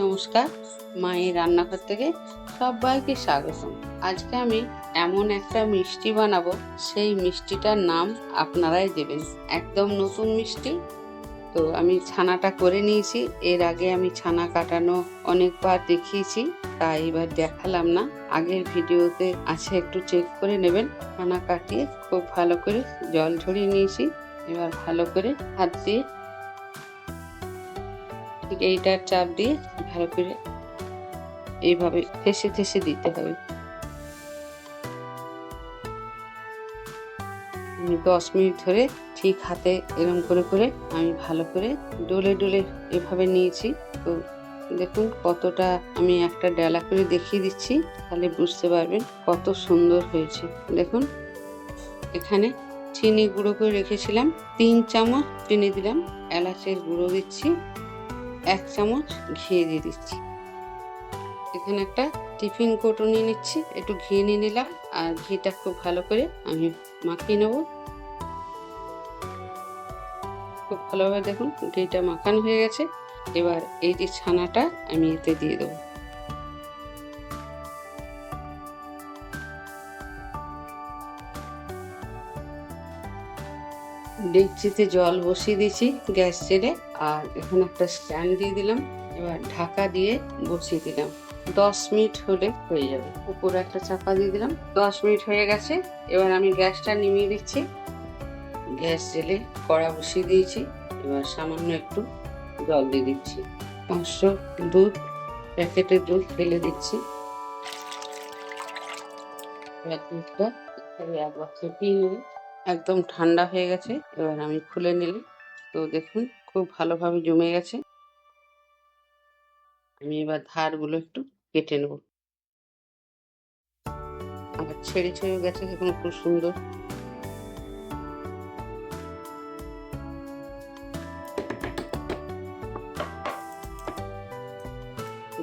নমস্কার, মায়ের রান্নাঘর থেকে সবাইকে স্বাগতম। আজকে আমি এমন একটা মিষ্টি বানাবো, সেই মিষ্টিটার নাম আপনারাই দেবেন। একদম নতুন মিষ্টি। তো আমি ছানাটা করে নিয়েছি। এর আগে আমি ছানা কাটানো অনেকবার দেখিয়েছি, তাই এবার দেখালাম না। আগের ভিডিওতে আছে, একটু চেক করে নেবেন। ছানা কাটিয়ে খুব ভালো করে জল ঝরিয়ে নিয়েছি। এবার ভালো করে হাত দিয়ে ঠিক এইটার চাপ দিয়ে ভালো করে এইভাবে থেসে থেসে দিতে হবে। দশ মিনিট ধরে ঠিক হাতে এরম করে করে আমি ভালো করে ডলে ডলে এভাবে নিয়েছি। তো দেখুন কতটা আমি একটা ডেলা করে দেখিয়ে দিচ্ছি, তাহলে বুঝতে পারবেন কত সুন্দর হয়েছে। দেখুন, এখানে চিনি গুঁড়ো করে রেখেছিলাম, তিন চামচ চিনি দিলাম, এলাচের গুঁড়ো দিচ্ছি। এক চামচ ঘি দিয়ে দিচ্ছি। এখানে একটা টিফিন কোটো নিয়ে নিচ্ছি। একটু ঘি নিয়ে নিলাম আর ঘিটা খুব ভালো করে আমি মাখিয়ে নেব। খুব ভালোভাবে দেখুন, ঘিটা মাখানো হয়ে গেছে। এবার এই যে ছানাটা আমি এতে দিয়ে দেবো। ডেকচিতে জল বসিয়ে দিয়েছি গ্যাস জেলে আর এখানে একটা স্ট্যান্ড দিয়ে দিলাম। এবার ঢাকা দিয়ে বসিয়ে দিলাম। দশ মিনিট হলে হয়ে যাবে। উপরে একটা চাপা দিয়ে দিলাম। দশ মিনিট হয়ে গেছে। এবার আমি গ্যাসটা নিমিয়ে দিচ্ছি। গ্যাস জেলে কড়া বসিয়ে দিয়েছি। এবার সামান্য একটু জল দিয়ে দিচ্ছি। পাঁচশো দুধ প্যাকেটের দুধ ফেলে দিচ্ছি। এবার দুধটা একবার ফেটিয়ে নেবে একদম ঠান্ডা হয়ে গেছে, এবার আমি খুলে নিলাম। তো দেখুন, খুব ভালোভাবে জমে গেছে। আমি এবার ধারগুলো একটু কেটে নেব। আবার ছেড়ে ছেড়ে গেছে, দেখুন খুব সুন্দর।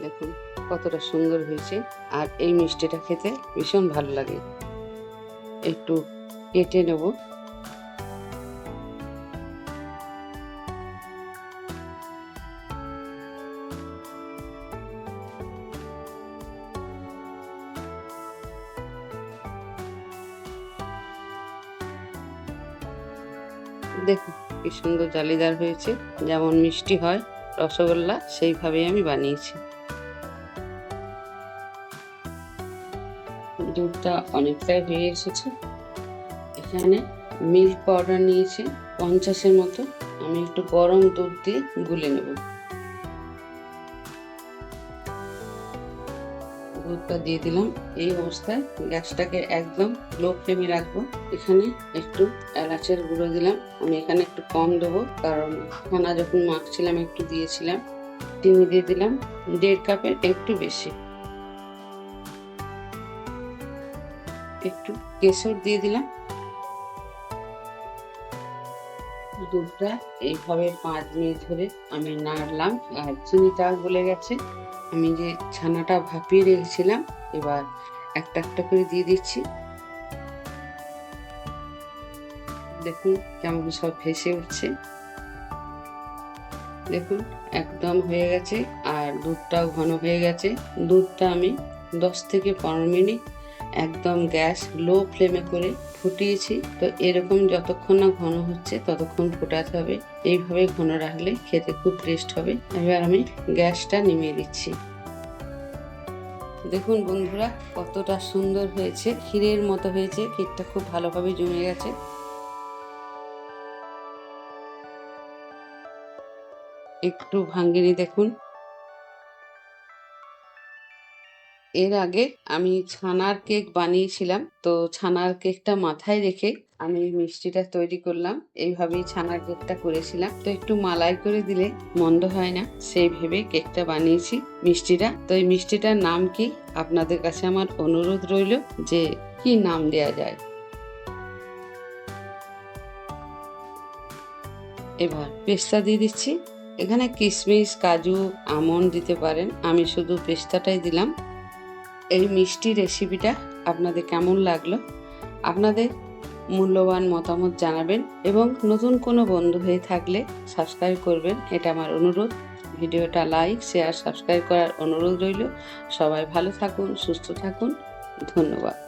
দেখুন কতটা সুন্দর হয়েছে, আর এই মিষ্টিটা খেতে ভীষণ ভালো লাগে। একটু কেটে নেব। দেখুন, কি সুন্দর জালিদার হয়েছে, যেমন মিষ্টি হয়, রসগোল্লা সেইভাবেই আমি বানিয়েছি। দুধটা অনেকটাই হয়ে এসেছে। এখানে মিল্ক পাউডার নিয়েছি, পঞ্চাশের মতো। আমি একটু গরম দুধ দিয়ে গুলে নেব। দুধটা দিয়ে দিলাম। এই অবস্থায় গ্যাসটাকে একদম লো ফ্লেমে রাখব। এখানে একটু এলাচের গুঁড়ো দিলাম। আমি এখানে একটু কম দেবো, কারণ খানা যখন মাখছিলাম, একটু দিয়েছিলাম, চিনি দিয়ে দিলাম, দেড় কাপের একটু বেশি। একটু কেশর দিয়ে দিলাম। দুধটা এইভাবে পাঁচ মিনিট ধরে আমি নাড়লাম। আর চিনিটা গলে গেছে। আমি যে ছানাটা ভাপিয়ে রেখেছিলাম, এবার একটা একটা করে দিয়ে দিচ্ছি। দেখুন কেমন সব ভেসে উঠছে। দেখুন একদম হয়ে গেছে, আর দুধটাও ঘন হয়ে গেছে। দুধটা আমি দশ থেকে পনেরো মিনিট একদম গ্যাস লো ফ্লেমে করে ফুটিয়েছি। তো এরকম যতক্ষণ না ঘন হচ্ছে ততক্ষণ ফোটাতে হবে। এইভাবে ঘন রাখলে খেতে খুব টেস্ট হবে। এবার আমি গ্যাসটা নিমিয়ে দিচ্ছি। দেখুন বন্ধুরা, কতটা সুন্দর হয়েছে। ক্ষীরের মতো হয়েছে, ক্ষীরটা খুব ভালোভাবে জমে গেছে। একটু ভাঙ্গিনি দেখুন। এর আগে আমি ছানার কেক বানিয়েছিলাম। তো ছানার কেকটা মাথায় রেখে আমি মিষ্টিটা তৈরি করলাম। এইভাবেই ছানার কেকটা করেছিলাম। তো একটু মালাই করে দিলে মন্দ হয় না। সেই ভেবে কেকটা বানিয়েছি মিষ্টিটা। তো এই মিষ্টিটার নাম কি? আপনাদের কাছে আমার অনুরোধ রইল যে কি নাম দেয়া যায়? এবার পেস্তা দিয়ে দিচ্ছি। এখানে কিশমিশ, কাজু, আমন্ড দিতে পারেন। আমি শুধু পেস্তাটাই দিলাম। এই মিষ্টি রেসিপিটা আপনাদের কেমন লাগল? আপনাদের মূল্যবান মতামত জানাবেন এবং নতুন কোনো বন্ধু হয়ে থাকলে সাবস্ক্রাইব করবেন। এটা আমার অনুরোধ। ভিডিওটা লাইক শেয়ার সাবস্ক্রাইব করার অনুরোধ রইল। সবাই ভালো থাকুন, সুস্থ থাকুন। ধন্যবাদ।